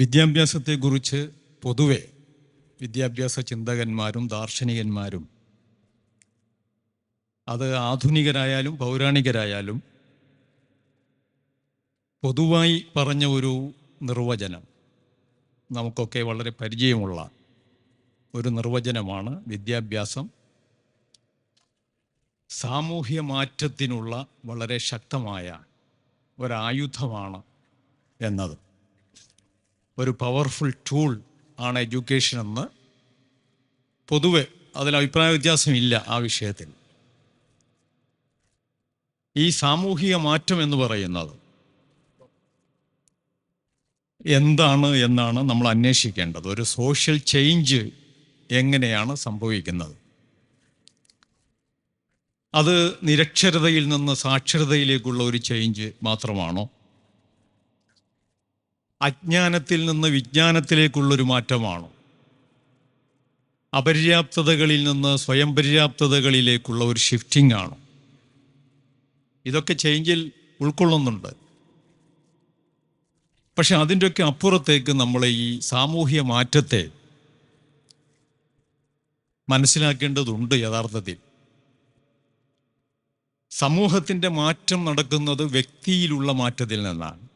വിദ്യാഭ്യാസത്തെക്കുറിച്ച് പൊതുവെ വിദ്യാഭ്യാസ ചിന്തകന്മാരും ദാർശനികന്മാരും അത് ആധുനികരായാലും പൗരാണികരായാലും പൊതുവായി പറഞ്ഞ ഒരു നിർവചനം നമുക്കൊക്കെ വളരെ പരിചയമുള്ള ഒരു നിർവചനമാണ് വിദ്യാഭ്യാസം. സാമൂഹ്യ മാറ്റത്തിനുള്ള വളരെ ശക്തമായ ഒരായുധമാണ് എന്നത്. ഒരു പവർഫുൾ ടൂൾ ആണ് എഡ്യൂക്കേഷൻ എന്ന്. പൊതുവെ അതിൽ അഭിപ്രായ വ്യത്യാസമില്ല ആ വിഷയത്തിൽ. ഈ സാമൂഹിക മാറ്റം എന്ന് പറയുന്നത് എന്താണ് എന്നാണ് നമ്മൾ അന്വേഷിക്കേണ്ടത്. ഒരു സോഷ്യൽ ചേഞ്ച് എങ്ങനെയാണ് സംഭവിക്കുന്നത്? അത് നിരക്ഷരതയിൽ നിന്ന് സാക്ഷരതയിലേക്കുള്ള ഒരു ചേഞ്ച് മാത്രമാണോ? അജ്ഞാനത്തിൽ നിന്ന് വിജ്ഞാനത്തിലേക്കുള്ളൊരു മാറ്റമാണ്. അപര്യാപ്തതകളിൽ നിന്ന് സ്വയം പര്യാപ്തതകളിലേക്കുള്ള ഒരു ഷിഫ്റ്റിംഗ് ആണ്. ഇതൊക്കെ ചേഞ്ചിൽ ഉൾക്കൊള്ളുന്നുണ്ട്. പക്ഷെ അതിന്റെയൊക്കെ അപ്പുറത്തേക്ക് നമ്മൾ ഈ സാമൂഹ്യ മാറ്റത്തെ മനസ്സിലാക്കേണ്ടതുണ്ട് യഥാർത്ഥത്തിൽ. സമൂഹത്തിന്റെ മാറ്റം നടക്കുന്നത് വ്യക്തിയിലുള്ള മാറ്റത്തിൽ നിന്നാണ്.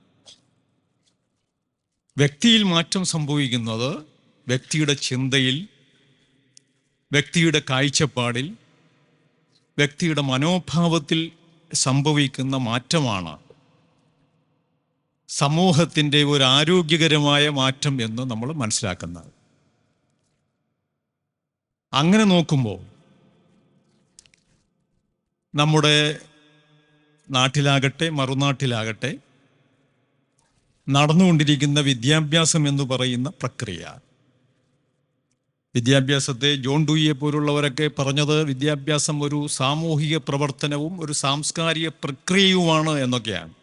വ്യക്തിയിൽ മാറ്റം സംഭവിക്കുന്നത് വ്യക്തിയുടെ ചിന്തയിൽ വ്യക്തിയുടെ കാഴ്ചപ്പാടിൽ വ്യക്തിയുടെ മനോഭാവത്തിൽ സംഭവിക്കുന്ന മാറ്റമാണ് സമൂഹത്തിന്റെ ഒരു ആരോഗ്യകരമായ മാറ്റം എന്ന് നമ്മൾ മനസ്സിലാക്കുന്നത്. അങ്ങനെ നോക്കുമ്പോൾ നമ്മുടെ നാട്ടിലാകട്ടെ മറുനാട്ടിലാകട്ടെ നടന്നുകൊണ്ടിരിക്കുന്ന വിദ്യാഭ്യാസം എന്ന് പറയുന്ന പ്രക്രിയ. വിദ്യാഭ്യാസത്തെ ജോൺ ഡൂയിയെ പോലുള്ളവരൊക്കെ പറഞ്ഞത് വിദ്യാഭ്യാസം ഒരു സാമൂഹിക പ്രവർത്തനവും ഒരു സാംസ്കാരിക പ്രക്രിയയുമാണ് എന്നൊക്കെയാണ്.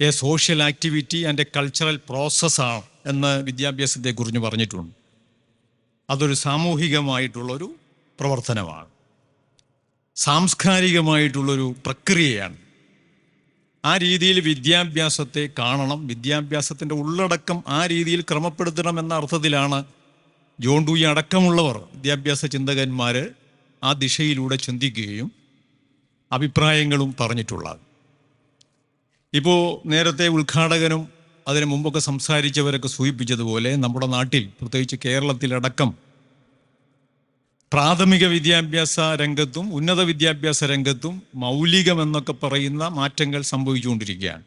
A social activity and a cultural പ്രോസസ്സാണ് എന്ന് വിദ്യാഭ്യാസത്തെക്കുറിച്ച് പറഞ്ഞിട്ടുണ്ട്. അതൊരു സാമൂഹികമായിട്ടുള്ളൊരു പ്രവർത്തനമാണ്. സാംസ്കാരികമായിട്ടുള്ളൊരു പ്രക്രിയയാണ്. ആ രീതിയിൽ വിദ്യാഭ്യാസത്തെ കാണണം. വിദ്യാഭ്യാസത്തിന്റെ ഉള്ളടക്കം ആ രീതിയിൽ ക്രമപ്പെടുത്തണം എന്ന അർത്ഥത്തിലാണ് ജോൺ ഡൂയി അടക്കമുള്ളവർ വിദ്യാഭ്യാസ ചിന്തകന്മാർ ആ ദിശയിലൂടെ ചിന്തിക്കുകയും അഭിപ്രായങ്ങളും പറഞ്ഞിട്ടുള്ളത്. ഇപ്പോൾ നേരത്തെ ഉദ്ഘാടകനും അതിനു മുമ്പൊക്കെ സംസാരിച്ചവരൊക്കെ സൂചിപ്പിച്ചതുപോലെ നമ്മുടെ നാട്ടിൽ പ്രത്യേകിച്ച് കേരളത്തിലടക്കം പ്രാഥമിക വിദ്യാഭ്യാസ രംഗത്തും ഉന്നത വിദ്യാഭ്യാസ രംഗത്തും മൗലികമെന്നൊക്കെ പറയുന്ന മാറ്റങ്ങൾ സംഭവിച്ചുകൊണ്ടിരിക്കുകയാണ്.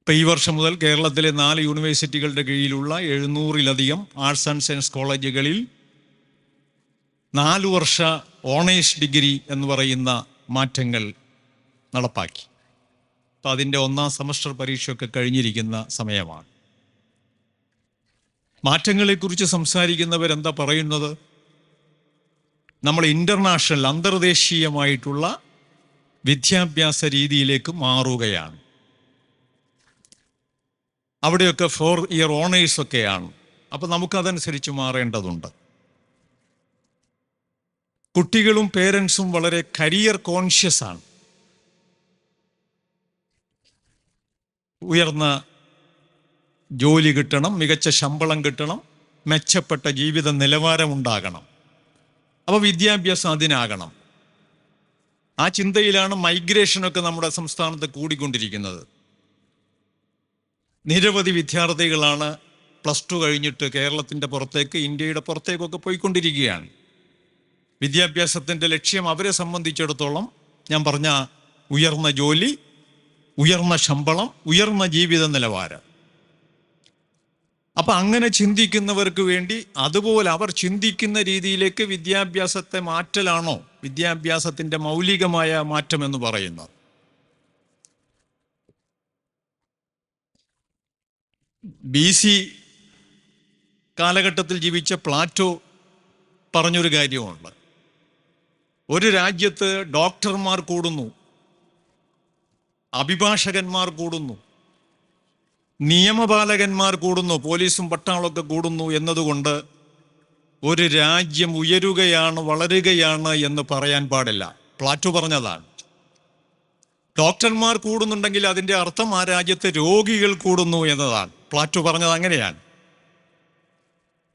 ഇപ്പം ഈ വർഷം മുതൽ കേരളത്തിലെ നാല് യൂണിവേഴ്സിറ്റികളുടെ കീഴിലുള്ള എഴുന്നൂറിലധികം ആർട്സ് ആൻഡ് സയൻസ് കോളേജുകളിൽ നാലു വർഷ ഓണേഴ്സ് ഡിഗ്രി എന്ന് പറയുന്ന മാറ്റങ്ങൾ നടപ്പാക്കി. അപ്പം അതിന്റെ ഒന്നാം സെമസ്റ്റർ പരീക്ഷയൊക്കെ കഴിഞ്ഞിരിക്കുന്ന സമയമാണ്. മാറ്റങ്ങളെക്കുറിച്ച് സംസാരിക്കുന്നവരെന്താ പറയുന്നത്? നമ്മൾ ഇന്റർനാഷണൽ അന്തർദേശീയമായിട്ടുള്ള വിദ്യാഭ്യാസ രീതിയിലേക്ക് മാറുകയാണ്. അവിടെയൊക്കെ ഫോർ ഇയർ ഓണേഴ്സ് ഒക്കെയാണ്. അപ്പം നമുക്കതനുസരിച്ച് മാറേണ്ടതുണ്ട്. കുട്ടികളും പേരൻസും വളരെ കരിയർ കോൺഷ്യസ് ആണ്. ഉയർന്ന ജോലി കിട്ടണം മികച്ച ശമ്പളം കിട്ടണം മെച്ചപ്പെട്ട ജീവിത നിലവാരം ഉണ്ടാകണം. അപ്പോൾ വിദ്യാഭ്യാസം അതിനാകണം. ആ ചിന്തയിലാണ് മൈഗ്രേഷനൊക്കെ നമ്മുടെ സംസ്ഥാനത്ത് കൂടിക്കൊണ്ടിരിക്കുന്നത്. നിരവധി വിദ്യാർത്ഥികളാണ് പ്ലസ് ടു കഴിഞ്ഞിട്ട് കേരളത്തിന്റെ പുറത്തേക്ക് ഇന്ത്യയുടെ പുറത്തേക്കൊക്കെ പോയിക്കൊണ്ടിരിക്കുകയാണ്. വിദ്യാഭ്യാസത്തിന്റെ ലക്ഷ്യം അവരെ സംബന്ധിച്ചിടത്തോളം ഞാൻ പറഞ്ഞ ഉയർന്ന ജോലി ഉയർന്ന ശമ്പളം ഉയർന്ന ജീവിത നിലവാരം. അപ്പൊ അങ്ങനെ ചിന്തിക്കുന്നവർക്ക് വേണ്ടി അതുപോലെ അവർ ചിന്തിക്കുന്ന രീതിയിലേക്ക് വിദ്യാഭ്യാസത്തെ മാറ്റലാണോ? വിദ്യാഭ്യാസത്തിന്റെ മൗലികമായ മാറ്റം എന്ന് പറയുന്നത് ബി സി കാലഘട്ടത്തിൽ ജീവിച്ച പ്ലാറ്റോ പറഞ്ഞൊരു കാര്യമുണ്ട്. ഒരു രാജ്യത്ത് ഡോക്ടർമാർ കൂടുന്നു അഭിഭാഷകന്മാർ കൂടുന്നു നിയമപാലകന്മാർ കൂടുന്നു പോലീസും പട്ടാളമൊക്കെ കൂടുന്നു എന്നതുകൊണ്ട് ഒരു രാജ്യം ഉയരുകയാണ് വളരുകയാണ് എന്ന് പറയാൻ പാടില്ല. പ്ലാറ്റു പറഞ്ഞതാണ്. ഡോക്ടർമാർ കൂടുന്നുണ്ടെങ്കിൽ അതിന്റെ അർത്ഥം ആ രാജ്യത്തെ രോഗികൾ കൂടുന്നു എന്നതാണ്. പ്ലാറ്റു പറഞ്ഞത് അങ്ങനെയാണ്.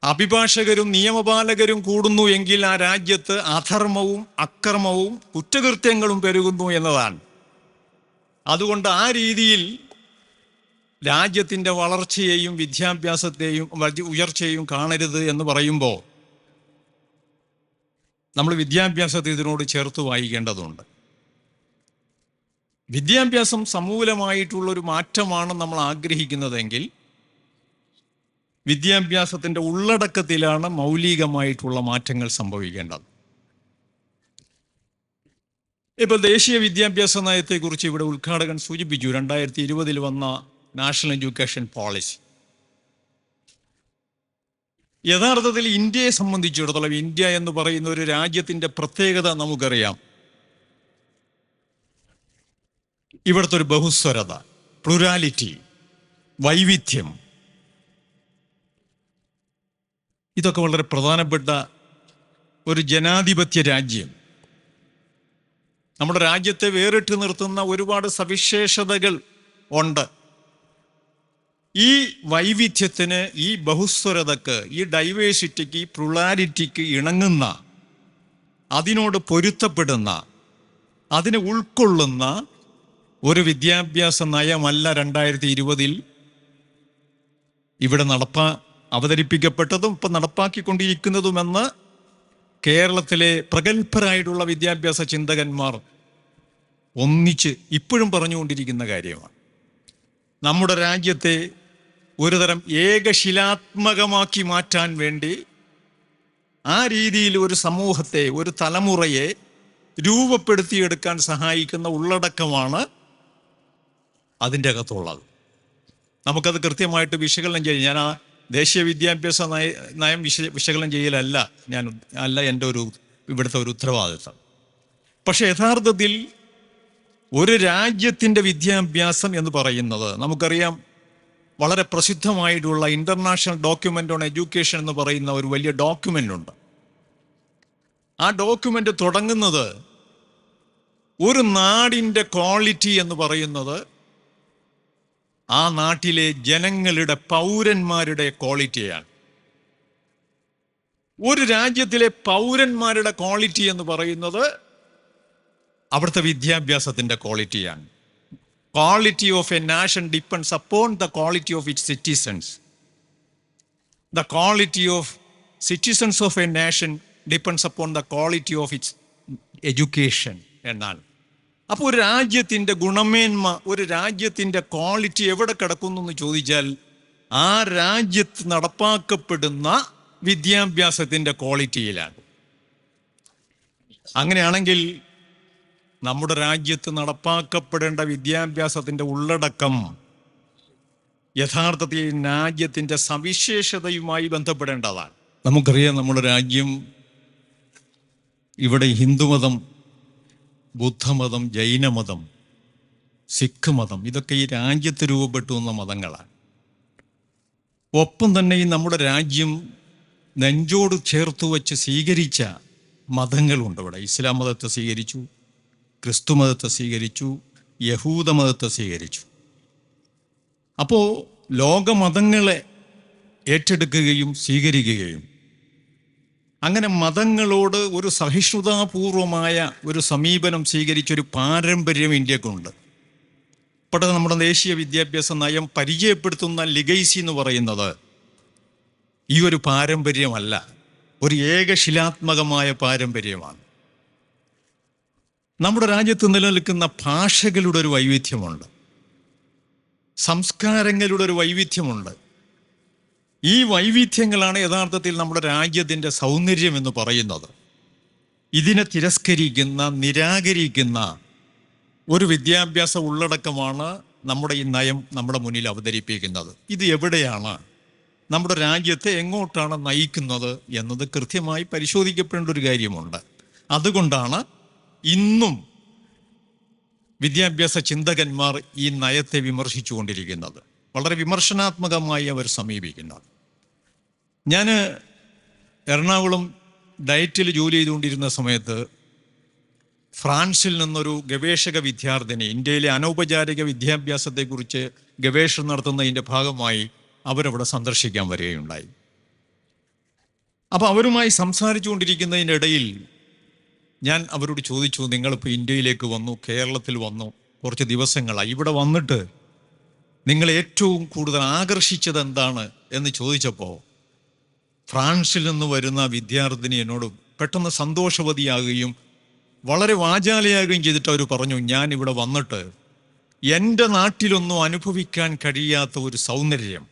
അഭിഭാഷകരും നിയമപാലകരും കൂടുന്നു എങ്കിൽ ആ രാജ്യത്ത് അധർമ്മവും അക്രമവും കുറ്റകൃത്യങ്ങളും പെരുകുന്നു എന്നതാണ്. അതുകൊണ്ട് ആ രീതിയിൽ രാജ്യത്തിന്റെ വളർച്ചയെയും വിദ്യാഭ്യാസത്തെയും ഉയർച്ചയെയും കാണരുത് എന്ന് പറയുമ്പോൾ നമ്മൾ വിദ്യാഭ്യാസത്തെ ഇതിനോട് ചേർത്ത് വായിക്കേണ്ടതുണ്ട്. വിദ്യാഭ്യാസം സമൂലമായിട്ടുള്ളൊരു മാറ്റമാണ് നമ്മൾ ആഗ്രഹിക്കുന്നതെങ്കിൽ വിദ്യാഭ്യാസത്തിന്റെ ഉള്ളടക്കത്തിലാണ് മൗലികമായിട്ടുള്ള മാറ്റങ്ങൾ സംഭവിക്കേണ്ടത്. ഇപ്പോൾ ദേശീയ വിദ്യാഭ്യാസ നയത്തെക്കുറിച്ച് ഇവിടെ ഉദ്ഘാടകൻ സൂചിപ്പിച്ചു. രണ്ടായിരത്തി ഇരുപതിൽ വന്ന നാഷണൽ എഡ്യൂക്കേഷൻ പോളിസി. യഥാർത്ഥത്തിൽ ഇന്ത്യയെ സംബന്ധിച്ചിടത്തോളം ഇന്ത്യ എന്ന് പറയുന്ന ഒരു രാജ്യത്തിന്റെ പ്രത്യേകത നമുക്കറിയാം. ഇവിടുത്തെ ഒരു ബഹുസ്വരത പ്ലുരാലിറ്റി വൈവിധ്യം. ഇതൊക്കെ വളരെ പ്രധാനപ്പെട്ട ഒരു ജനാധിപത്യ രാജ്യം. നമ്മുടെ രാജ്യത്തെ വേറിട്ട് നിർത്തുന്ന ഒരുപാട് സവിശേഷതകൾ ഉണ്ട്. ഈ വൈവിധ്യത്തിന് ഈ ബഹുസ്വരതക്ക് ഈ ഡൈവേഴ്സിറ്റിക്ക് ഈ പ്രുളാരിറ്റിക്ക് ഇണങ്ങുന്ന അതിനോട് പൊരുത്തപ്പെടുന്ന അതിനെ ഉൾക്കൊള്ളുന്ന ഒരു വിദ്യാഭ്യാസ നയമല്ല രണ്ടായിരത്തി ഇരുപതിൽ ഇവിടെ നടപ്പാ അവതരിപ്പിക്കപ്പെട്ടതും ഇപ്പം നടപ്പാക്കിക്കൊണ്ടിരിക്കുന്നതുമെന്ന് കേരളത്തിലെ പ്രഗത്ഭരായിട്ടുള്ള വിദ്യാഭ്യാസ ചിന്തകന്മാർ ഒന്നിച്ച് ഇപ്പോഴും പറഞ്ഞുകൊണ്ടിരിക്കുന്ന കാര്യമാണ്. നമ്മുടെ രാജ്യത്തെ ഒരുതരം ഏകശിലാത്മകമാക്കി മാറ്റാൻ വേണ്ടി ആ രീതിയിൽ ഒരു സമൂഹത്തെ ഒരു തലമുറയെ രൂപപ്പെടുത്തിയെടുക്കാൻ സഹായിക്കുന്ന ഉള്ളടക്കമാണ് അതിന്റെ അകത്തുള്ളത്. നമുക്കത് കൃത്യമായിട്ട് വിശകലനം ചെയ്യും. ഞാൻ ആ ദേശീയ വിദ്യാഭ്യാസ നയ നയം വിശ വിശകലനം ചെയ്യലല്ല ഞാൻ അല്ല എന്റെ ഒരു ഇവിടുത്തെ ഒരു ഉത്തരവാദിത്തം. പക്ഷെ യഥാർത്ഥത്തിൽ ഒരു രാജ്യത്തിന്റെ വിദ്യാഭ്യാസം എന്ന് പറയുന്നത് നമുക്കറിയാം വളരെ പ്രസിദ്ധമായിട്ടുള്ള ഇന്റർനാഷണൽ ഡോക്യുമെന്റ് ഓൺ എഡ്യൂക്കേഷൻ എന്ന് പറയുന്ന ഒരു വലിയ ഡോക്യുമെന്റ് ഉണ്ട്. ആ ഡോക്യുമെന്റ് തുടങ്ങുന്നത് ഒരു നാടിന്റെ ക്വാളിറ്റി എന്ന് പറയുന്നത് ആ നാട്ടിലെ ജനങ്ങളുടെ പൗരന്മാരുടെ ക്വാളിറ്റിയാണ് ഒരു രാജ്യത്തിലെ പൗരന്മാരുടെ ക്വാളിറ്റി എന്ന് പറയുന്നത് അവിടുത്തെ വിദ്യാഭ്യാസത്തിന്റെ ക്വാളിറ്റിയാണ് quality of a nation depends upon the quality of it citizens the quality of citizens of a nation depends upon the quality of its education എന്നാണ് അപ്പോൾ ഒരു രാജ്യത്തിന്റെ ഗുണമേന്മ ഒരു രാജ്യത്തിന്റെ ക്വാളിറ്റി എവിടെ കിടക്കുന്നു എന്ന് ചോദിച്ചാൽ ആ രാജ്യത്ത് നടപ്പാക്കപ്പെടുന്ന വിദ്യാഭ്യാസത്തിന്റെ ക്വാളിറ്റിയിലാണ് അങ്ങനെയാണെങ്കിൽ നമ്മുടെ രാജ്യത്ത് നടപ്പാക്കപ്പെടേണ്ട വിദ്യാഭ്യാസത്തിന്റെ ഉള്ളടക്കം യഥാർത്ഥത്തിൽ രാജ്യത്തിന്റെ സവിശേഷതയുമായി ബന്ധപ്പെടേണ്ടതാണ്. നമുക്കറിയാം നമ്മുടെ രാജ്യം ഇവിടെ ഹിന്ദുമതം ബുദ്ധമതം ജൈനമതം സിഖ് മതം ഇതൊക്കെ ഈ രാജ്യത്ത് രൂപപ്പെട്ടു വന്ന മതങ്ങളാണ്. ഒപ്പം തന്നെ ഈ നമ്മുടെ രാജ്യം നെഞ്ചോട് ചേർത്ത് വച്ച് സ്വീകരിച്ച മതങ്ങളുണ്ട് ഇവിടെ. ഇസ്ലാം മതത്തെ സ്വീകരിച്ചു. ക്രിസ്തു മതത്തെ സ്വീകരിച്ചു യഹൂദ മതത്തെ സ്വീകരിച്ചു. അപ്പോൾ ലോകമതങ്ങളെ ഏറ്റെടുക്കുകയും സ്വീകരിക്കുകയും അങ്ങനെ മതങ്ങളോട് ഒരു സഹിഷ്ണുതാപൂർവമായ ഒരു സമീപനം സ്വീകരിച്ചൊരു പാരമ്പര്യം ഇന്ത്യക്കുണ്ട്. ഇപ്പോൾ നമ്മുടെ ദേശീയ വിദ്യാഭ്യാസ നയം പരിചയപ്പെടുത്തുന്ന ലിഗൈസി എന്ന് പറയുന്നത് ഈ ഒരു പാരമ്പര്യമല്ല. ഒരു ഏകശിലാത്മകമായ പാരമ്പര്യമാണ്. നമ്മുടെ രാജ്യത്ത് നിലനിൽക്കുന്ന ഭാഷകളുടെ ഒരു വൈവിധ്യമുണ്ട്. സംസ്കാരങ്ങളുടെ ഒരു വൈവിധ്യമുണ്ട്. ഈ വൈവിധ്യങ്ങളാണ് യഥാർത്ഥത്തിൽ നമ്മുടെ രാജ്യത്തിന്റെ സൗന്ദര്യം എന്ന് പറയുന്നത്. ഇതിനെ തിരസ്കരിക്കുന്ന നിരാകരിക്കുന്ന ഒരു വിദ്യാഭ്യാസ ഉള്ളടക്കമാണ് നമ്മുടെ ഈ നയം നമ്മുടെ മുന്നിൽ അവതരിപ്പിക്കുന്നത്. ഇത് എവിടെയാണ്? നമ്മുടെ രാജ്യത്തെ എങ്ങോട്ടാണ് നയിക്കുന്നത് എന്നത് കൃത്യമായി പരിശോധിക്കപ്പെടേണ്ട ഒരു കാര്യമുണ്ട്. അതുകൊണ്ടാണ് ഇന്നും വിദ്യാഭ്യാസ ചിന്തകന്മാർ ഈ നയത്തെ വിമർശിച്ചുകൊണ്ടിരിക്കുന്നത്. വളരെ വിമർശനാത്മകമായി അവർ സമീപിക്കുന്നത്. ഞാൻ എറണാകുളം ഡയറ്റിൽ ജോലി ചെയ്തുകൊണ്ടിരുന്ന സമയത്ത് ഫ്രാൻസിൽ നിന്നൊരു ഗവേഷക വിദ്യാർത്ഥിനി ഇന്ത്യയിലെ അനൗപചാരിക വിദ്യാഭ്യാസത്തെക്കുറിച്ച് ഗവേഷണം നടത്തുന്നതിന്റെ ഭാഗമായി അവരവിടെ സന്ദർശിക്കാൻ വരികയുണ്ടായി. അപ്പോൾ അവരുമായി സംസാരിച്ചുകൊണ്ടിരിക്കുന്നതിന്റെ ഇടയിൽ ഞാൻ അവരോട് ചോദിച്ചു നിങ്ങളിപ്പോൾ ഇന്ത്യയിലേക്ക് വന്നു കേരളത്തിൽ വന്നു കുറച്ച് ദിവസങ്ങളായി. ഇവിടെ വന്നിട്ട് നിങ്ങൾ ഏറ്റവും കൂടുതൽ ആകർഷിച്ചത് എന്താണ്? എന്ന് ചോദിച്ചപ്പോൾ ഫ്രാൻസിൽ നിന്ന് വരുന്ന വിദ്യാർത്ഥിനി എന്നോട് പെട്ടെന്ന് സന്തോഷവതിയാകുകയും വളരെ വാചാലയാകുകയും ചെയ്തിട്ട് അവർ പറഞ്ഞു ഞാൻ ഇവിടെ വന്നിട്ട് എന്റെ നാട്ടിലൊന്നും അനുഭവിക്കാൻ കഴിയാത്ത ഒരു സൗന്ദര്യം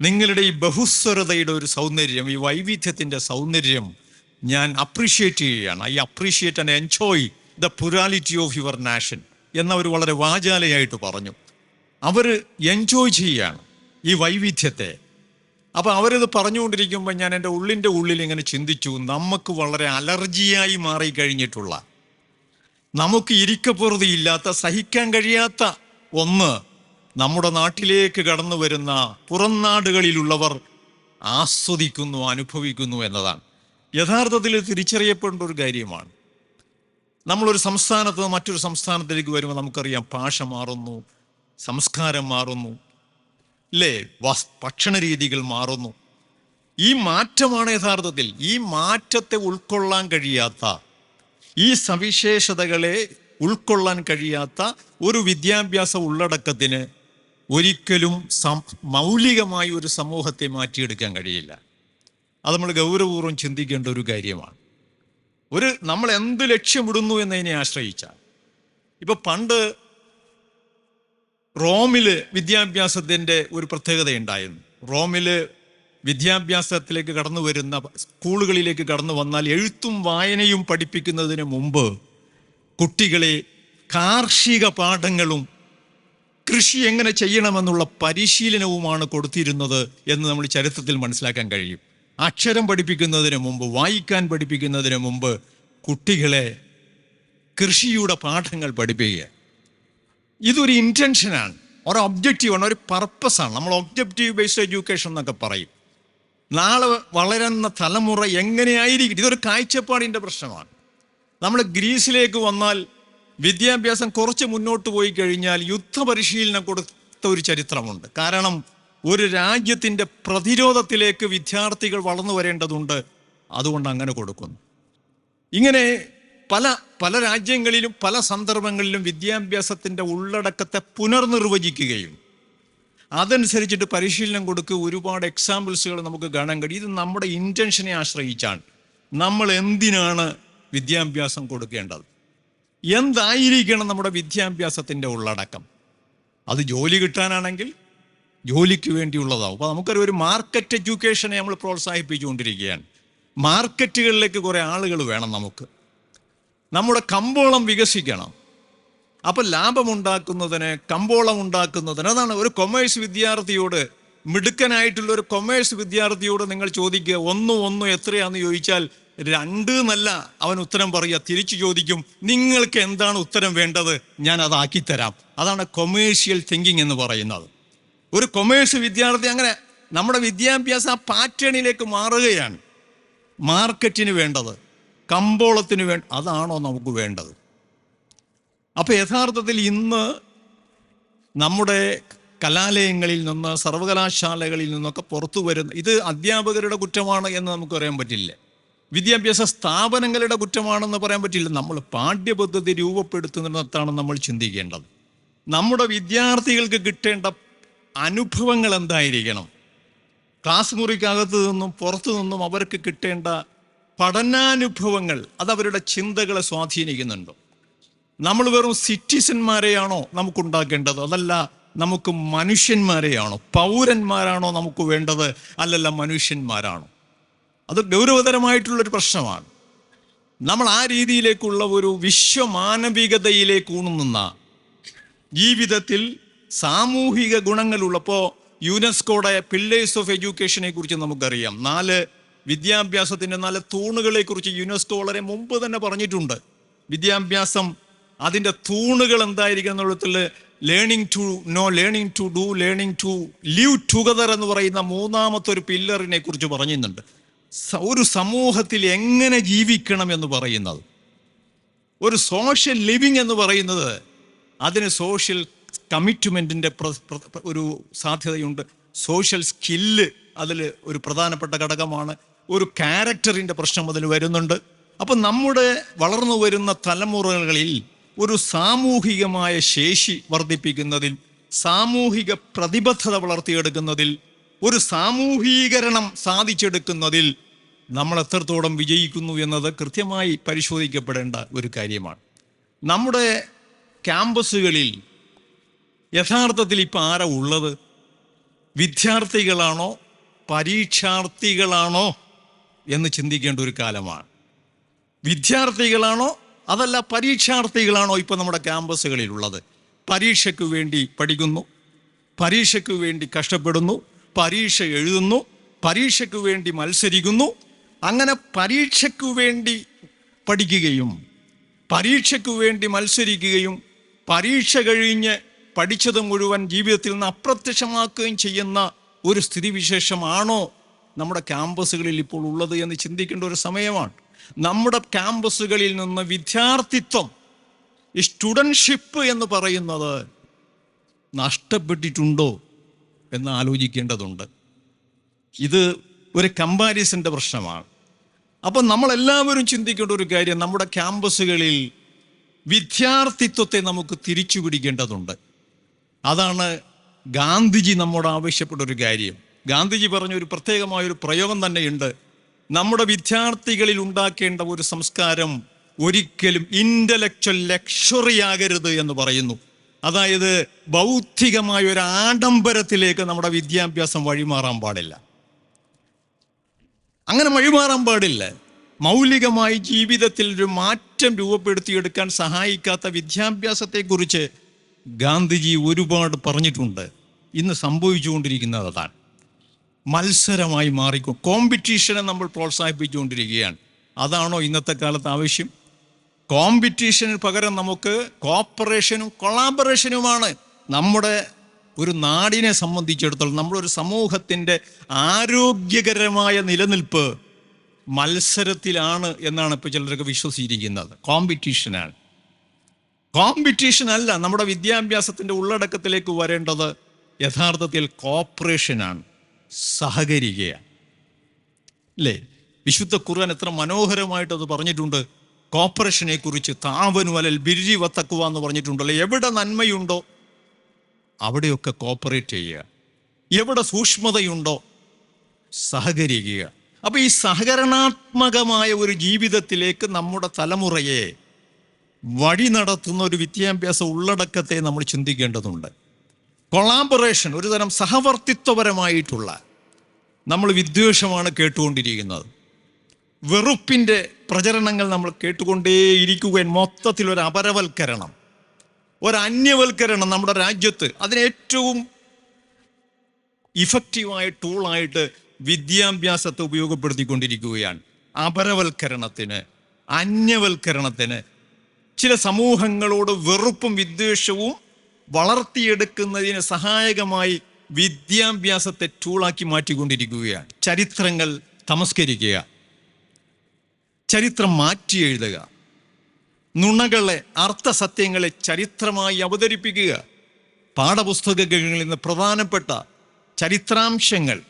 നിങ്ങളുടെ ഈ ബഹുസ്വരതയുടെ ഒരു സൗന്ദര്യം ഈ വൈവിധ്യത്തിന്റെ സൗന്ദര്യം ഞാൻ അപ്രീഷിയേറ്റ് ചെയ്യുകയാണ്. I appreciate and enjoy the plurality of your nation എന്നവർ വളരെ വാചാലയായിട്ട് പറഞ്ഞു. അവർ എൻജോയ് ചെയ്യുകയാണ് ഈ വൈവിധ്യത്തെ. അപ്പോൾ അവരിത് പറഞ്ഞുകൊണ്ടിരിക്കുമ്പോൾ ഞാൻ എന്റെ ഉള്ളിന്റെ ഉള്ളിൽ ഇങ്ങനെ ചിന്തിച്ചു. നമുക്ക് വളരെ അലർജിയായി മാറിക്കഴിഞ്ഞിട്ടുള്ള നമുക്ക് ഇരിക്കപ്പുറതിയില്ലാത്ത സഹിക്കാൻ കഴിയാത്ത ഒന്ന് നമ്മുടെ നാട്ടിലേക്ക് കടന്നു വരുന്ന പുറം നാടുകളിലുള്ളവർ ആസ്വദിക്കുന്നു അനുഭവിക്കുന്നു എന്നതാണ്. യഥാർത്ഥത്തിൽ തിരിച്ചറിയപ്പെടേണ്ട ഒരു കാര്യമാണ്. നമ്മളൊരു സംസ്ഥാനത്ത് നിന്ന് മറ്റൊരു സംസ്ഥാനത്തിലേക്ക് വരുമ്പോൾ നമുക്കറിയാം ഭാഷ മാറുന്നു സംസ്കാരം മാറുന്നു വസ് ഭക്ഷണ രീതികൾ മാറുന്നു. ഈ മാറ്റമാണ് യഥാർത്ഥത്തിൽ. ഈ മാറ്റത്തെ ഉൾക്കൊള്ളാൻ കഴിയാത്ത ഈ സവിശേഷതകളെ ഉൾക്കൊള്ളാൻ കഴിയാത്ത ഒരു വിദ്യാഭ്യാസ ഉള്ളടക്കത്തിന് ഒരിക്കലും മൗലികമായി ഒരു സമൂഹത്തെ മാറ്റിയെടുക്കാൻ കഴിയില്ല. അത് നമ്മൾ ഗൗരവപൂർവം ചിന്തിക്കേണ്ട ഒരു കാര്യമാണ്. ഒരു നമ്മൾ എന്ത് ലക്ഷ്യമിടുന്നു എന്നതിനെ ആശ്രയിച്ചാൽ. ഇപ്പൊ പണ്ട് റോമിൽ വിദ്യാഭ്യാസത്തിന്റെ ഒരു പ്രത്യേകതയുണ്ടായിരുന്നു റോമിൽ വിദ്യാഭ്യാസത്തിലേക്ക് കടന്നു വരുന്ന സ്കൂളുകളിലേക്ക് കടന്നു വന്നാൽ എഴുത്തും വായനയും പഠിപ്പിക്കുന്നതിന് മുമ്പ് കുട്ടികളെ കാർഷിക പാഠങ്ങളും കൃഷി എങ്ങനെ ചെയ്യണമെന്നുള്ള പരിശീലനവുമാണ് കൊടുത്തിരുന്നത് എന്ന് നമ്മൾ ചരിത്രത്തിൽ മനസ്സിലാക്കാൻ കഴിയും. അക്ഷരം പഠിപ്പിക്കുന്നതിന് മുമ്പ് വായിക്കാൻ പഠിപ്പിക്കുന്നതിന് മുമ്പ് കുട്ടികളെ കൃഷിയുടെ പാഠങ്ങൾ പഠിപ്പിക്കുക. ഇതൊരു ഇന്റൻഷനാണ് ഒരു ഒബ്ജക്റ്റീവാണ് ഒരു പർപ്പസാണ് നമ്മൾ ഒബ്ജക്റ്റീവ് ബേസ്ഡ് എഡ്യൂക്കേഷൻ എന്നൊക്കെ പറയും. നാളെ വളരുന്ന തലമുറ എങ്ങനെയായിരിക്കും? ഇതൊരു കാഴ്ചപ്പാടിന്റെ പ്രശ്നമാണ്. നമ്മൾ ഗ്രീസിലേക്ക് വന്നാൽ വിദ്യാഭ്യാസം കുറച്ച് മുന്നോട്ട് പോയി കഴിഞ്ഞാൽ യുദ്ധപരിശീലനം കൊടുത്ത ഒരു ചരിത്രമുണ്ട്. കാരണം ഒരു രാജ്യത്തിന്റെ പ്രതിരോധത്തിലേക്ക് വിദ്യാർത്ഥികൾ വളർന്നു വരേണ്ടതുണ്ട്. അതുകൊണ്ട് അങ്ങനെ കൊടുക്കുന്നു. ഇങ്ങനെ പല പല രാജ്യങ്ങളിലും പല സന്ദർഭങ്ങളിലും വിദ്യാഭ്യാസത്തിന്റെ ഉള്ളടക്കത്തെ പുനർനിർവചിക്കുകയും അതനുസരിച്ചിട്ട് പരിശീലനം കൊടുക്കുക ഒരുപാട് എക്സാമ്പിൾസുകൾ നമുക്ക് കാണാൻ കഴിയും. ഇത് നമ്മുടെ ഇന്റൻഷനെ ആശ്രയിച്ചാണ്. നമ്മൾ എന്തിനാണ് വിദ്യാഭ്യാസം കൊടുക്കേണ്ടത്? എന്തായിരിക്കണം നമ്മുടെ വിദ്യാഭ്യാസത്തിന്റെ ഉള്ളടക്കം? അത് ജോലി കിട്ടാനാണെങ്കിൽ ജോലിക്ക് വേണ്ടിയുള്ളതാവും. അപ്പോൾ നമുക്കൊരു ഒരു മാർക്കറ്റ് എഡ്യൂക്കേഷനെ നമ്മൾ പ്രോത്സാഹിപ്പിച്ചുകൊണ്ടിരിക്കുകയാണ്. മാർക്കറ്റുകളിലേക്ക് കുറേ ആളുകൾ വേണം നമുക്ക്. നമ്മുടെ കമ്പോളം വികസിക്കണം. അപ്പോൾ ലാഭമുണ്ടാക്കുന്നതിന് കമ്പോളം ഉണ്ടാക്കുന്നതിന് അതാണ് ഒരു കൊമേഴ്സ് വിദ്യാർത്ഥിയോട് മിടുക്കനായിട്ടുള്ള ഒരു കൊമേഴ്സ് വിദ്യാർത്ഥിയോട് നിങ്ങൾ ചോദിക്കുക ഒന്ന് ഒന്ന് എത്രയാണെന്ന് ചോദിച്ചാൽ രണ്ട് എന്നല്ല. അവൻ ഉത്തരം പറയുക തിരിച്ചു ചോദിക്കും നിങ്ങൾക്ക് എന്താണ് ഉത്തരം വേണ്ടത്? ഞാൻ അതാക്കി തരാം അതാണ് കൊമേഴ്ഷ്യൽ തിങ്കിങ് എന്ന് പറയുന്നത്. ഒരു കൊമേഴ്സ് വിദ്യാർത്ഥി അങ്ങനെ നമ്മുടെ വിദ്യാഭ്യാസ പാറ്റേണിലേക്ക് മാറുകയാണ്. മാർക്കറ്റിന് വേണ്ടത് കമ്പോളത്തിന് വേണ്ട അതാണോ നമുക്ക് വേണ്ടത്? അപ്പോൾ യഥാർത്ഥത്തിൽ ഇന്ന് നമ്മുടെ കലാലയങ്ങളിൽ നിന്ന് സർവകലാശാലകളിൽ നിന്നൊക്കെ പുറത്തു വരുന്ന ഇത് അധ്യാപകരുടെ കുറ്റമാണ് എന്ന് നമുക്ക് പറയാൻ പറ്റില്ല. വിദ്യാഭ്യാസ സ്ഥാപനങ്ങളുടെ കുറ്റമാണെന്ന് പറയാൻ പറ്റില്ല. നമ്മൾ പാഠ്യപദ്ധതി രൂപപ്പെടുത്തുന്നിടത്താണ് നമ്മൾ ചിന്തിക്കേണ്ടത്. നമ്മുടെ വിദ്യാർത്ഥികൾക്ക് കിട്ടേണ്ട അനുഭവങ്ങൾ എന്തായിരിക്കണം ക്ലാസ് മുറിക്കകത്ത് നിന്നും പുറത്തു നിന്നും അവർക്ക് കിട്ടേണ്ട പഠനാനുഭവങ്ങൾ അത് അവരുടെ ചിന്തകളെ സ്വാധീനിക്കുന്നുണ്ടോ. നമ്മൾ വെറും സിറ്റിസന്മാരെയാണോ നമുക്കുണ്ടാക്കേണ്ടത്? അതല്ല നമുക്ക് മനുഷ്യന്മാരെയാണോ? പൗരന്മാരാണോ നമുക്ക് വേണ്ടത്? അല്ലല്ല മനുഷ്യന്മാരാണോ? അത് ഗൗരവതരമായിട്ടുള്ളൊരു പ്രശ്നമാണ്. നമ്മൾ ആ രീതിയിലേക്കുള്ള ഒരു വിശ്വമാനവികതയിലേക്ക് ഊണുന്ന ജീവിതത്തിൽ സാമൂഹിക ഗുണങ്ങളുള്ളപ്പോൾ യുനെസ്കോയുടെ പില്ലേഴ്സ് ഓഫ് എഡ്യൂക്കേഷനെ കുറിച്ച് നമുക്കറിയാം. നാല് വിദ്യാഭ്യാസത്തിന്റെ നാല് തൂണുകളെ കുറിച്ച് യുനെസ്കോ വളരെ മുമ്പ് തന്നെ പറഞ്ഞിട്ടുണ്ട്. വിദ്യാഭ്യാസം അതിന്റെ തൂണുകൾ എന്തായിരിക്കും എന്നുള്ളതിൽ learning to know learning to do learning to live together എന്ന് പറയുന്ന മൂന്നാമത്തെ ഒരു പില്ലറിനെ കുറിച്ച് പറയുന്നുണ്ട് ഒരു സമൂഹത്തിൽ എങ്ങനെ ജീവിക്കണം എന്ന് പറയുന്നത്. ഒരു സോഷ്യൽ ലിവിങ് എന്ന് പറയുന്നത് അതിന് സോഷ്യൽ കമ്മിറ്റ്മെന്റിന്റെ ഒരു സാധ്യതയുണ്ട്. സോഷ്യൽ സ്കില്ല് അതിൽ ഒരു പ്രധാനപ്പെട്ട ഘടകമാണ്. ഒരു ക്യാരക്ടറിന്റെ പ്രശ്നം അതിൽ വരുന്നുണ്ട്. അപ്പം നമ്മുടെ വളർന്നു വരുന്ന തലമുറകളിൽ ഒരു സാമൂഹികമായ ശേഷി വർദ്ധിപ്പിക്കുന്നതിൽ സാമൂഹിക പ്രതിബദ്ധത വളർത്തിയെടുക്കുന്നതിൽ ഒരു സാമൂഹീകരണം സാധിച്ചെടുക്കുന്നതിൽ നമ്മൾ എത്രത്തോളം വിജയിക്കുന്നു എന്നത് കൃത്യമായി പരിശോധിക്കപ്പെടേണ്ട ഒരു കാര്യമാണ്. നമ്മുടെ ക്യാമ്പസുകളിൽ യഥാർത്ഥത്തിൽ ഇപ്പം ആരാ ഉള്ളത്? വിദ്യാർത്ഥികളാണോ? പരീക്ഷാർത്ഥികളാണോ? എന്ന് ചിന്തിക്കേണ്ട ഒരു കാലമാണ്. വിദ്യാർത്ഥികളാണോ? അതല്ല പരീക്ഷാർത്ഥികളാണോ ഇപ്പം നമ്മുടെ ക്യാമ്പസുകളിലുള്ളത്? പരീക്ഷയ്ക്ക് വേണ്ടി പഠിക്കുന്നു പരീക്ഷയ്ക്ക് വേണ്ടി കഷ്ടപ്പെടുന്നു പരീക്ഷ എഴുതുന്നു പരീക്ഷയ്ക്ക് വേണ്ടി മത്സരിക്കുന്നു അങ്ങനെ പരീക്ഷയ്ക്ക് വേണ്ടി പഠിക്കുകയും പരീക്ഷയ്ക്ക് വേണ്ടി മത്സരിക്കുകയും പരീക്ഷ കഴിഞ്ഞ് പഠിച്ചത് മുഴുവൻ ജീവിതത്തിൽ നിന്ന് അപ്രത്യക്ഷമാക്കുകയും ചെയ്യുന്ന ഒരു സ്ഥിതിവിശേഷമാണോ നമ്മുടെ ക്യാമ്പസുകളിൽ ഇപ്പോൾ ഉള്ളത് എന്ന് ചിന്തിക്കേണ്ട ഒരു സമയമാണ്. നമ്മുടെ ക്യാമ്പസുകളിൽ നിന്ന് വിദ്യാർത്ഥിത്വം ഈ സ്റ്റുഡൻഷിപ്പ് എന്ന് പറയുന്നത് നഷ്ടപ്പെട്ടിട്ടുണ്ടോ എന്ന് ആലോചിക്കേണ്ടതുണ്ട്. ഇത് ഒരു കമ്പാരിസന്റെ പ്രശ്നമാണ്. അപ്പം നമ്മളെല്ലാവരും ചിന്തിക്കേണ്ട ഒരു കാര്യം നമ്മുടെ ക്യാമ്പസുകളിൽ വിദ്യാർത്ഥിത്വത്തെ നമുക്ക് തിരിച്ചു പിടിക്കേണ്ടതുണ്ട് അതാണ് ഗാന്ധിജി നമ്മോട് ആവശ്യപ്പെട്ട ഒരു കാര്യം. ഗാന്ധിജി പറഞ്ഞ ഒരു പ്രത്യേകമായ ഒരു പ്രയോഗം തന്നെയുണ്ട്. നമ്മുടെ വിദ്യാർത്ഥികളിൽ ഉണ്ടാക്കേണ്ട ഒരു സംസ്കാരം ഒരിക്കലും ഇന്റലക്ച്വൽ ലക്ഷറി ആകരുത് എന്ന് പറയുന്നു. അതായത് ബൗദ്ധികമായ ഒരു ആഡംബരത്തിലേക്ക് നമ്മുടെ വിദ്യാഭ്യാസം വഴിമാറാൻ പാടില്ല. അങ്ങനെ വഴിമാറാൻ പാടില്ല. മൗലികമായി ജീവിതത്തിൽ ഒരു മാറ്റം രൂപപ്പെടുത്തിയെടുക്കാൻ സഹായിക്കാത്ത വിദ്യാഭ്യാസത്തെക്കുറിച്ച് ഗാന്ധിജി ഒരുപാട് പറഞ്ഞിട്ടുണ്ട്. ഇന്ന് സംഭവിച്ചുകൊണ്ടിരിക്കുന്നത് അതാണ്. മത്സരമായി മാറിക്കും കോമ്പറ്റീഷനെ നമ്മൾ പ്രോത്സാഹിപ്പിച്ചുകൊണ്ടിരിക്കുകയാണ്. അതാണോ ഇന്നത്തെ കാലത്ത് ആവശ്യം? കോമ്പറ്റീഷന് പകരം നമുക്ക് കോപ്പറേഷനും കൊളാബറേഷനുമാണ് നമ്മുടെ ഒരു നാടിനെ സംബന്ധിച്ചിടത്തോളം നമ്മളൊരു സമൂഹത്തിന്റെ ആരോഗ്യകരമായ നിലനിൽപ്പ് മത്സരത്തിലാണ് എന്നാണ് ഇപ്പോൾ ചിലരൊക്കെ വിശ്വസിച്ചിരിക്കുന്നത്. കോമ്പറ്റീഷനാണ് കോമ്പറ്റീഷൻ അല്ല. നമ്മുടെ വിദ്യാഭ്യാസത്തിന്റെ ഉള്ളടക്കത്തിലേക്ക് വരേണ്ടത് യഥാർത്ഥത്തിൽ കോപ്പറേഷനാണ് സഹകരിക്കുകയാണ്. അല്ലേ വിശുദ്ധ ഖുർആൻ എത്ര മനോഹരമായിട്ട് അത് പറഞ്ഞിട്ടുണ്ട്. കോപ്പറേഷനെ കുറിച്ച് താവനു അലൽ ബിരി വത്തക്കുക എന്ന് പറഞ്ഞിട്ടുണ്ടല്ലോ. എവിടെ നന്മയുണ്ടോ അവിടെയൊക്കെ കോപ്പറേറ്റ് ചെയ്യുക. എവിടെ സൂക്ഷ്മതയുണ്ടോ സഹകരിക്കുക. അപ്പൊ ഈ സഹകരണാത്മകമായ ഒരു ജീവിതത്തിലേക്ക് നമ്മുടെ തലമുറയെ വഴി നടത്തുന്ന ഒരു വിദ്യാഭ്യാസ ഉള്ളടക്കത്തെ നമ്മൾ ചിന്തിക്കേണ്ടതുണ്ട്. കൊളാബറേഷൻ ഒരു തരം സഹവർത്തിത്വപരമായിട്ടുള്ള നമ്മൾ വിദ്വേഷമാണ് കേട്ടുകൊണ്ടിരിക്കുന്നത്. വെറുപ്പിന്റെ പ്രചരണങ്ങൾ നമ്മൾ കേട്ടുകൊണ്ടേയിരിക്കുകയും മൊത്തത്തിൽ ഒരു അപരവൽക്കരണം. ഒരു അന്യവൽക്കരണം നമ്മുടെ രാജ്യത്ത്. അതിന് ഏറ്റവും ഇഫക്റ്റീവായ ടൂളായിട്ട് വിദ്യാഭ്യാസത്തെ ഉപയോഗപ്പെടുത്തിക്കൊണ്ടിരിക്കുകയാണ്. അപരവൽക്കരണത്തിന് അന്യവൽക്കരണത്തിന് ചില സമൂഹങ്ങളോട് വെറുപ്പും വിദ്വേഷവും വളർത്തിയെടുക്കുന്നതിന് സഹായകമായി വിദ്യാഭ്യാസത്തെ ടൂളാക്കി മാറ്റിക്കൊണ്ടിരിക്കുകയാണ്. ചരിത്രങ്ങൾ തമസ്കരിക്കുക. ചരിത്രം മാറ്റി എഴുതുക. നുണകളെ അർത്ഥസത്യങ്ങളെ ചരിത്രമായി അവതരിപ്പിക്കുക. പാഠപുസ്തകങ്ങളിൽ നിന്ന് പ്രധാനപ്പെട്ട ചരിത്രാംശങ്ങൾ.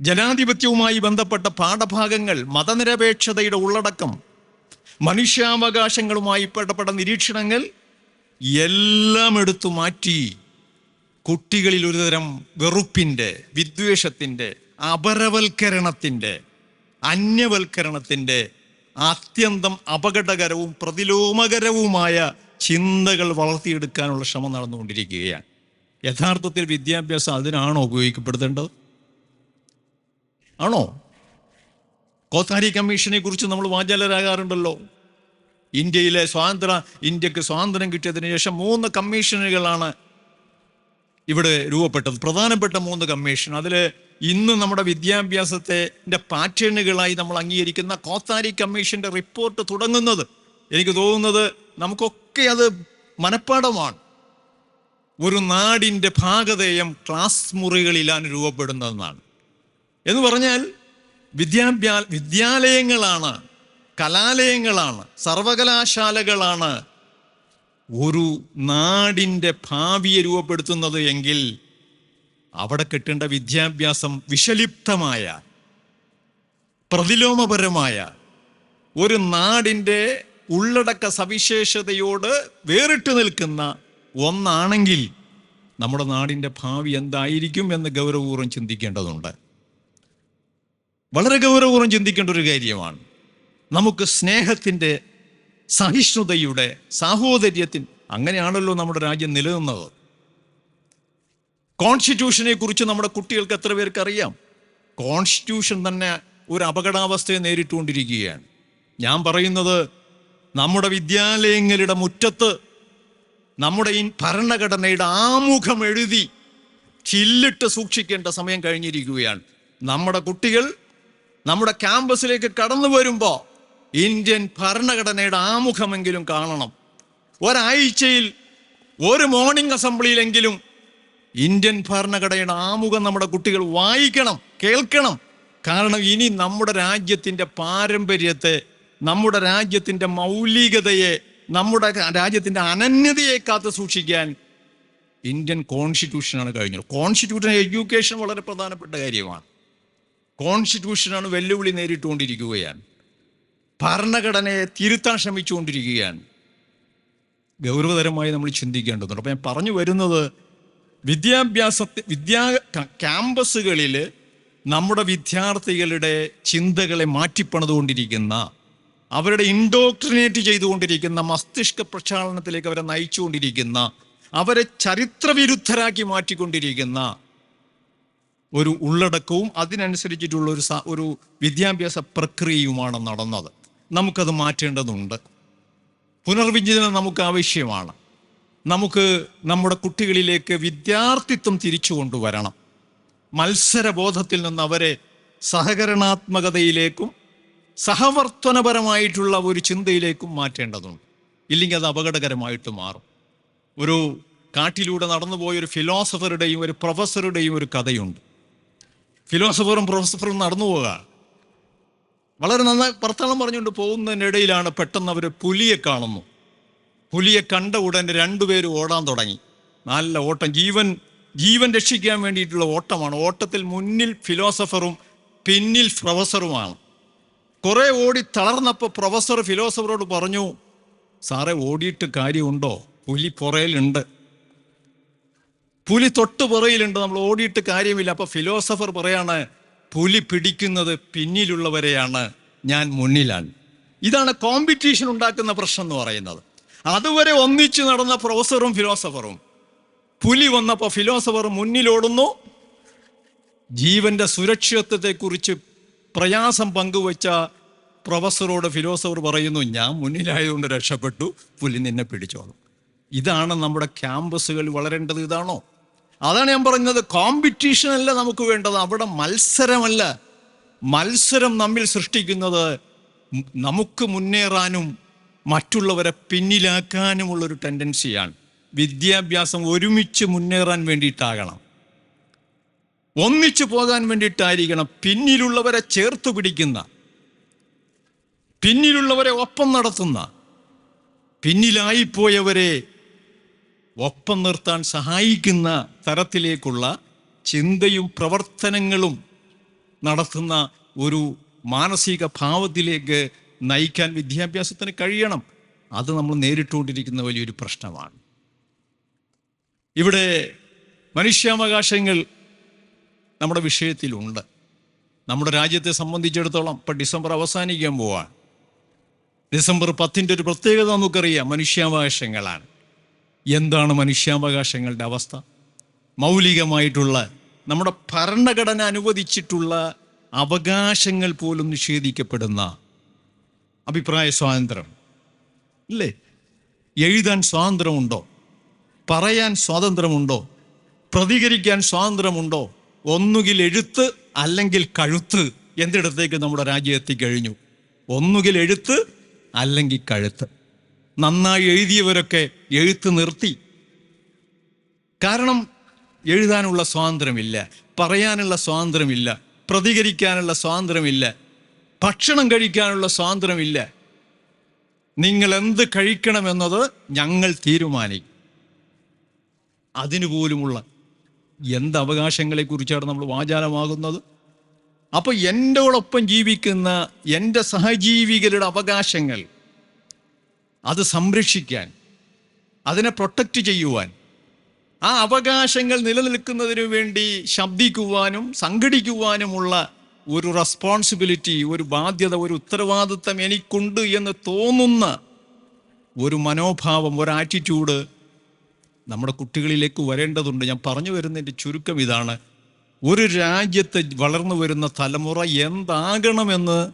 ജനാധിപത്യവുമായി ബന്ധപ്പെട്ട പാഠഭാഗങ്ങൾ മതനിരപേക്ഷതയുടെ ഉള്ളടക്കം മനുഷ്യാവകാശങ്ങളുമായി ബന്ധപ്പെട്ട നിരീക്ഷണങ്ങൾ എല്ലാം എടുത്തു മാറ്റി കുട്ടികളിൽ ഒരുതരം വെറുപ്പിന്റെ വിദ്വേഷത്തിന്റെ അപരവൽക്കരണത്തിന്റെ അന്യവൽക്കരണത്തിന്റെ അത്യന്തം അപകടകരവും പ്രതിലോമകരവുമായ ചിന്തകൾ വളർത്തിയെടുക്കാനുള്ള ശ്രമം നടന്നുകൊണ്ടിരിക്കുകയാണ്. യഥാർത്ഥത്തിൽ വിദ്യാഭ്യാസം അതിനാണോ ഉപയോഗിക്കപ്പെടുത്തേണ്ടത്? ആണോ? കോത്താരി കമ്മീഷനെ കുറിച്ച് നമ്മൾ വാചാലരാകാറുണ്ടല്ലോ. ഇന്ത്യയിലെ സ്വാതന്ത്ര്യ ഇന്ത്യയ്ക്ക് സ്വാതന്ത്ര്യം കിട്ടിയതിന് ശേഷം മൂന്ന് കമ്മീഷനുകളാണ് ഇവിടെ രൂപപ്പെട്ടത്. പ്രധാനപ്പെട്ട മൂന്ന് കമ്മീഷൻ. അതിൽ ഇന്ന് നമ്മുടെ വിദ്യാഭ്യാസത്തെ പാറ്റേണുകളായി നമ്മൾ അംഗീകരിക്കുന്ന കോത്താരി കമ്മീഷന്റെ റിപ്പോർട്ട് തുടങ്ങുന്നത്. എനിക്ക് തോന്നുന്നത് നമുക്കൊക്കെ അത് മനഃപ്പാടമാണ് ഒരു നാടിന്റെ ഭാഗതയം ക്ലാസ് മുറികളിലാണ് രൂപപ്പെടുന്നതെന്നാണ്. എന്ന് പറഞ്ഞാൽ വിദ്യാഭ്യാ വിദ്യാലയങ്ങളാണ് കലാലയങ്ങളാണ് സർവകലാശാലകളാണ് ഒരു നാടിന്റെ ഭാവിയെ രൂപപ്പെടുത്തുന്നത് എങ്കിൽ അവിടെ കിട്ടേണ്ട വിദ്യാഭ്യാസം വിഷലിപ്തമായ പ്രതിലോമപരമായ ഒരു നാടിന്റെ ഉള്ളടക്ക സവിശേഷതയോട് വേറിട്ട് നിൽക്കുന്ന ഒന്നാണെങ്കിൽ നമ്മുടെ നാടിന്റെ ഭാവി എന്തായിരിക്കും എന്ന് ഗൗരവപൂർവം ചിന്തിക്കേണ്ടതുണ്ട്. വളരെ ഗൗരവപൂർവം ചിന്തിക്കേണ്ട ഒരു കാര്യമാണ്. നമുക്ക് സ്നേഹത്തിന്റെ സഹിഷ്ണുതയുടെ സാഹോദര്യത്തിൻ അങ്ങനെയാണല്ലോ നമ്മുടെ രാജ്യം നിലനിന്നത്. കോൺസ്റ്റിറ്റ്യൂഷനെ കുറിച്ച് നമ്മുടെ കുട്ടികൾക്ക് എത്ര പേർക്ക് അറിയാം? കോൺസ്റ്റിറ്റ്യൂഷൻ തന്നെ ഒരു അപകടാവസ്ഥയെ നേരിട്ടുകൊണ്ടിരിക്കുകയാണ്. ഞാൻ പറയുന്നത് നമ്മുടെ വിദ്യാലയങ്ങളുടെ മുറ്റത്ത് നമ്മുടെ ഈ ഭരണഘടനയുടെ ആമുഖം എഴുതി ചില്ലിട്ട് സൂക്ഷിക്കേണ്ട സമയം കഴിഞ്ഞിരിക്കുകയാണ്. നമ്മുടെ കുട്ടികൾ നമ്മുടെ ക്യാമ്പസിലേക്ക് കടന്നു വരുമ്പോൾ ഇന്ത്യൻ ഭരണഘടനയുടെ ആമുഖമെങ്കിലും കാണണം. ഒരാഴ്ചയിൽ ഒരു മോർണിംഗ് അസംബ്ലിയിലെങ്കിലും ഇന്ത്യൻ ഭരണഘടനയുടെ ആമുഖം നമ്മുടെ കുട്ടികൾ വായിക്കണം കേൾക്കണം. കാരണം ഇനി നമ്മുടെ രാജ്യത്തിന്റെ പാരമ്പര്യത്തെ നമ്മുടെ രാജ്യത്തിന്റെ മൗലികതയെ നമ്മുടെ രാജ്യത്തിന്റെ അനന്യതയെ കാത്തു സൂക്ഷിക്കാൻ ഇന്ത്യൻ കോൺസ്റ്റിറ്റ്യൂഷനാണ് കഴിഞ്ഞത്. കോൺസ്റ്റിറ്റ്യൂഷൻ എഡ്യൂക്കേഷൻ വളരെ പ്രധാനപ്പെട്ട കാര്യമാണ്. കോൺസ്റ്റിറ്റ്യൂഷനാണ് വെല്ലുവിളി നേരിട്ടുകൊണ്ടിരിക്കുകയാണ്. ഭരണഘടനയെ തിരുത്താൻ ശ്രമിച്ചുകൊണ്ടിരിക്കുകയാണ്. ഗൗരവതരമായി നമ്മൾ ചിന്തിക്കേണ്ടതുണ്ട്. അപ്പം ഞാൻ പറഞ്ഞു വരുന്നത് വിദ്യാഭ്യാസ വിദ്യാ ക്യാമ്പസുകളിൽ നമ്മുടെ വിദ്യാർത്ഥികളുടെ ചിന്തകളെ മാറ്റിപ്പണിതുകൊണ്ടിരിക്കുന്ന അവരുടെ ഇൻഡോക്ട്രിനേറ്റ് ചെയ്തുകൊണ്ടിരിക്കുന്ന മസ്തിഷ്ക പ്രക്ഷാളനത്തിലേക്ക് അവരെ നയിച്ചുകൊണ്ടിരിക്കുന്ന അവരെ ചരിത്രവിരുദ്ധരാക്കി മാറ്റിക്കൊണ്ടിരിക്കുന്ന ഒരു ഉള്ളടക്കവും അതിനനുസരിച്ചിട്ടുള്ള ഒരു ഒരു വിദ്യാഭ്യാസ പ്രക്രിയയുമാണ് നടന്നത്. നമുക്കത് മാറ്റേണ്ടതുണ്ട്. പുനർവിചിന്തനം നമുക്ക് ആവശ്യമാണ്. നമുക്ക് നമ്മുടെ കുട്ടികളിലേക്ക് വിദ്യാർത്ഥിത്വം തിരിച്ചു കൊണ്ടുവരണം. മത്സരബോധത്തിൽ നിന്ന് അവരെ സഹകരണാത്മകതയിലേക്കും സഹവർത്തനപരമായിട്ടുള്ള ഒരു ചിന്തയിലേക്കും മാറ്റേണ്ടതുണ്ട്. ഇല്ലെങ്കിൽ അത് അപകടകരമായിട്ട് മാറും. ഒരു കാട്ടിലൂടെ നടന്നുപോയ ഒരു ഫിലോസഫറുടെയും ഒരു പ്രൊഫസറുടെയും ഒരു കഥയുണ്ട്. ഫിലോസഫറും പ്രൊഫസറും നടന്നു പോവുക. വളരെ നന്നായി വർത്തമാനം പറഞ്ഞുകൊണ്ട് പോകുന്നതിനിടയിലാണ് പെട്ടെന്ന് അവർ പുലിയെ കാണുന്നു. പുലിയെ കണ്ട ഉടനെ രണ്ടുപേരും ഓടാൻ തുടങ്ങി. നല്ല ഓട്ടം. ജീവൻ ജീവൻ രക്ഷിക്കാൻ വേണ്ടിയിട്ടുള്ള ഓട്ടമാണ്. ഓട്ടത്തിൽ മുന്നിൽ ഫിലോസഫറും പിന്നിൽ പ്രൊഫസറുമാണ് കുറെ ഓടി തളർന്നപ്പോൾ പ്രൊഫസർ ഫിലോസഫറോട് പറഞ്ഞു സാറേ ഓടിയിട്ട് കാര്യമുണ്ടോ? പുലി പുറയിലുണ്ട്. പുലി തൊട്ട് പുറയിലുണ്ട് നമ്മൾ ഓടിയിട്ട് കാര്യമില്ല. അപ്പൊ ഫിലോസഫർ പറയാണ് പുലി പിടിക്കുന്നത് പിന്നിലുള്ളവരെയാണ് ഞാൻ മുന്നിലാണ്. ഇതാണ് കോമ്പറ്റീഷൻ ഉണ്ടാക്കുന്ന പ്രശ്നം എന്ന് പറയുന്നത്. അതുവരെ ഒന്നിച്ചു നടന്ന പ്രൊഫസറും ഫിലോസഫറും പുലി വന്നപ്പോൾ ഫിലോസഫർ മുന്നിലോടുന്നു. ജീവന്റെ സുരക്ഷിതത്വത്തെക്കുറിച്ച് പ്രയാസം പങ്കുവച്ച പ്രൊഫസറോട് ഫിലോസഫർ പറയുന്നു ഞാൻ മുന്നിലായതുകൊണ്ട് രക്ഷപ്പെട്ടു. പുലി നിന്നെ പിടിച്ചോളും. ഇതാണ് നമ്മുടെ ക്യാമ്പസുകൾ വളരേണ്ടത് ഇതാണോ? അതാണ് ഞാൻ പറഞ്ഞത്. കോമ്പറ്റീഷൻ അല്ല നമുക്ക് വേണ്ടത്. അവിടെ മത്സരമല്ല. മത്സരം നമ്മിൽ സൃഷ്ടിക്കുന്നത് നമുക്ക് മുന്നേറാനും മറ്റുള്ളവരെ പിന്നിലാക്കാനുമുള്ളൊരു ടെൻഡൻസിയാണ് വിദ്യാഭ്യാസം ഒരുമിച്ച് മുന്നേറാൻ വേണ്ടിയിട്ടാകണം. ഒന്നിച്ചു പോകാൻ വേണ്ടിയിട്ടായിരിക്കണം പിന്നിലുള്ളവരെ ചേർത്ത് പിടിക്കുന്ന പിന്നിലുള്ളവരെ ഒപ്പം നടത്തുന്ന പിന്നിലായിപ്പോയവരെ ഒപ്പം നിർത്താൻ സഹായിക്കുന്ന തരത്തിലേക്കുള്ള ചിന്തയും പ്രവർത്തനങ്ങളും നടത്തുന്ന ഒരു മാനസിക ഭാവത്തിലേക്ക് നയിക്കാൻ വിദ്യാഭ്യാസത്തിന് കഴിയണം. അത് നമ്മൾ നേരിട്ടുകൊണ്ടിരിക്കുന്ന വലിയൊരു പ്രശ്നമാണ്. ഇവിടെ മനുഷ്യാവകാശങ്ങൾ നമ്മുടെ വിഷയത്തിലുണ്ട്. നമ്മുടെ രാജ്യത്തെ സംബന്ധിച്ചിടത്തോളം ഇപ്പം ഡിസംബർ അവസാനിക്കാൻ പോവാണ്. ഡിസംബർ പത്തിന്റെ ഒരു പ്രത്യേകത നമുക്കറിയാം. മനുഷ്യാവകാശങ്ങളാണ്. എന്താണ് മനുഷ്യാവകാശങ്ങളുടെ അവസ്ഥ? മൗലികമായിട്ടുള്ള നമ്മുടെ ഭരണഘടന അനുവദിച്ചിട്ടുള്ള അവകാശങ്ങൾ പോലും നിഷേധിക്കപ്പെടുന്ന അഭിപ്രായ സ്വാതന്ത്ര്യം. ഇല്ലേ? എഴുതാൻ സ്വാതന്ത്ര്യമുണ്ടോ? പറയാൻ സ്വാതന്ത്ര്യമുണ്ടോ? പ്രതികരിക്കാൻ സ്വാതന്ത്ര്യമുണ്ടോ? ഒന്നുകിൽ എഴുത്ത് അല്ലെങ്കിൽ കഴുത്ത് എന്തിടത്തേക്ക് നമ്മുടെ രാജ്യം എത്തിക്കഴിഞ്ഞു ഒന്നുകിൽ എഴുത്ത് അല്ലെങ്കിൽ കഴുത്ത്. നന്നായി എഴുതിയവരൊക്കെ എഴുത്ത് നിർത്തി. കാരണം എഴുതാനുള്ള സ്വാതന്ത്ര്യമില്ല പറയാനുള്ള സ്വാതന്ത്ര്യമില്ല പ്രതികരിക്കാനുള്ള സ്വാതന്ത്ര്യമില്ല ഭക്ഷണം കഴിക്കാനുള്ള സ്വാതന്ത്ര്യമില്ല. നിങ്ങൾ എന്ത് കഴിക്കണമെന്നത് ഞങ്ങൾ തീരുമാനിക്കും. അതിനുപോലുമുള്ള എന്ത് അവകാശങ്ങളെക്കുറിച്ചാണ് നമ്മൾ വാചാലമാകുന്നത്? അപ്പോൾ ഒപ്പം ജീവിക്കുന്ന എന്റെ സഹജീവികളുടെ അവകാശങ്ങൾ അത് സംരക്ഷിക്കാൻ അതിനെ പ്രൊട്ടക്റ്റ് ചെയ്യുവാൻ ആ അവകാശങ്ങൾ നിലനിൽക്കുന്നതിന് വേണ്ടി ശബ്ദിക്കുവാനും സംഘടിക്കുവാനുമുള്ള ഒരു റെസ്പോൺസിബിലിറ്റി ഒരു ബാധ്യത ഒരു ഉത്തരവാദിത്തം എനിക്കുണ്ട് എന്ന് തോന്നുന്ന ഒരു മനോഭാവം ഒരു ആറ്റിറ്റ്യൂഡ് നമ്മുടെ കുട്ടികളിലേക്ക് വരേണ്ടതുണ്ട്. ഞാൻ പറഞ്ഞു വരുന്നതിന്റെ ചുരുക്കം ഇതാണ്. ഒരു രാജ്യത്ത് വളർന്നു വരുന്ന തലമുറ എന്താകണമെന്ന്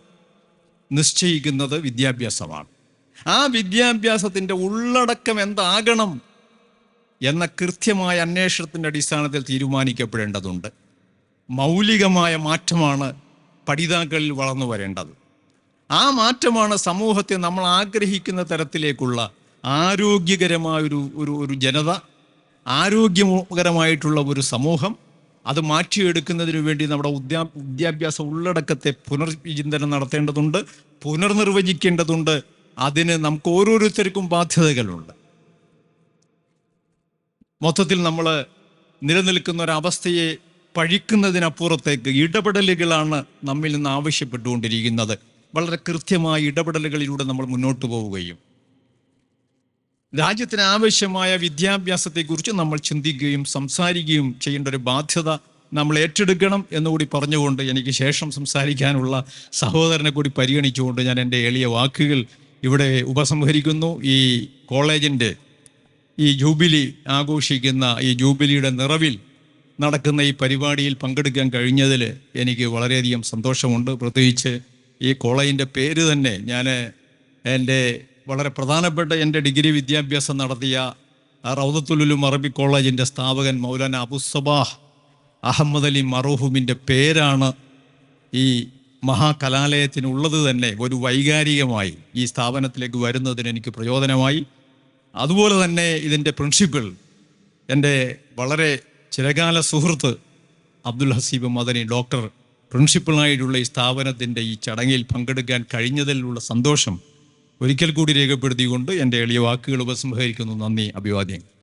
നിശ്ചയിക്കുന്നത് വിദ്യാഭ്യാസമാണ്. ആ വിദ്യാഭ്യാസത്തിന്റെ ഉള്ളടക്കം എന്താകണം എന്ന കൃത്യമായ അന്വേഷണത്തിന്റെ അടിസ്ഥാനത്തിൽ തീരുമാനിക്കപ്പെടേണ്ടതുണ്ട്. മൗലികമായ മാറ്റമാണ് പഠിതാക്കളിൽ വളർന്നു വരേണ്ടത്. ആ മാറ്റമാണ് സമൂഹത്തെ നമ്മൾ ആഗ്രഹിക്കുന്ന തരത്തിലേക്കുള്ള ആരോഗ്യകരമായൊരു ഒരു ഒരു ജനത ആരോഗ്യകരമായിട്ടുള്ള ഒരു സമൂഹം അത് മാറ്റിയെടുക്കുന്നതിന് വേണ്ടി നമ്മുടെ ഉദ്യാ വിദ്യാഭ്യാസ ഉള്ളടക്കത്തെ പുനർവിചിന്തനം നടത്തേണ്ടതുണ്ട് പുനർനിർവചിക്കേണ്ടതുണ്ട് അതിന് നമുക്ക് ഓരോരുത്തർക്കും ബാധ്യതകളുണ്ട്. മൊത്തത്തിൽ നമ്മൾ നിലനിൽക്കുന്ന ഒരവസ്ഥയെ പഴിക്കുന്നതിനപ്പുറത്തേക്ക് ഇടപെടലുകളാണ് നമ്മിൽ നിന്ന് ആവശ്യപ്പെട്ടുകൊണ്ടിരിക്കുന്നത്. വളരെ കൃത്യമായ ഇടപെടലുകളിലൂടെ നമ്മൾ മുന്നോട്ട് പോവുകയും രാജ്യത്തിന് ആവശ്യമായ വിദ്യാഭ്യാസത്തെക്കുറിച്ച് നമ്മൾ ചിന്തിക്കുകയും സംസാരിക്കുകയും ചെയ്യേണ്ട ഒരു ബാധ്യത നമ്മൾ ഏറ്റെടുക്കണം എന്നുകൂടി പറഞ്ഞുകൊണ്ട് എനിക്ക് ശേഷം സംസാരിക്കാനുള്ള സഹോദരനെ കൂടി പരിഗണിച്ചുകൊണ്ട് ഞാൻ എന്റെ എളിയ വാക്കുകൾ ഇവിടെ ഉപസംഹരിക്കുന്നു. ഈ കോളേജിന്റെ ഈ ജൂബിലി ആഘോഷിക്കുന്ന ഈ ജൂബിലിയുടെ നിറവിൽ നടക്കുന്ന ഈ പരിപാടിയിൽ പങ്കെടുക്കാൻ കഴിഞ്ഞതിൽ എനിക്ക് വളരെയധികം സന്തോഷമുണ്ട്. പ്രത്യേകിച്ച് ഈ കോളേജിന്റെ പേര് തന്നെ ഞാൻ എന്റെ വളരെ പ്രധാനപ്പെട്ട എന്റെ ഡിഗ്രി വിദ്യാഭ്യാസം നടത്തിയ റൗദത്തുലുലും അറബി കോളേജിന്റെ സ്ഥാപകൻ മൗലാന അബുസബാഹ് അഹമ്മദ് അലി മറൂഹുമിന്റെ പേരാണ് ഈ മഹാകലാലയത്തിനുള്ളത് തന്നെ ഒരു വൈകാരികമായി ഈ സ്ഥാപനത്തിലേക്ക് വരുന്നതിന് എനിക്ക് പ്രയോജനമായി. അതുപോലെ തന്നെ ഇതിന്റെ പ്രിൻസിപ്പൽ എന്റെ വളരെ ചിരകാല സുഹൃത്ത് അബ്ദുൽ ഹസീബ് മദനി ഡോക്ടർ പ്രിൻസിപ്പളായിട്ടുള്ള ഈ സ്ഥാപനത്തിന്റെ ഈ ചടങ്ങിൽ പങ്കെടുക്കാൻ കഴിഞ്ഞതിലുള്ള സന്തോഷം ഒരിക്കൽ കൂടി രേഖപ്പെടുത്തിക്കൊണ്ട് എന്റെ എളിയ വാക്കുകൾ ഉപസംഹരിക്കുന്നു. നന്ദി അഭിവാദ്യങ്ങൾ.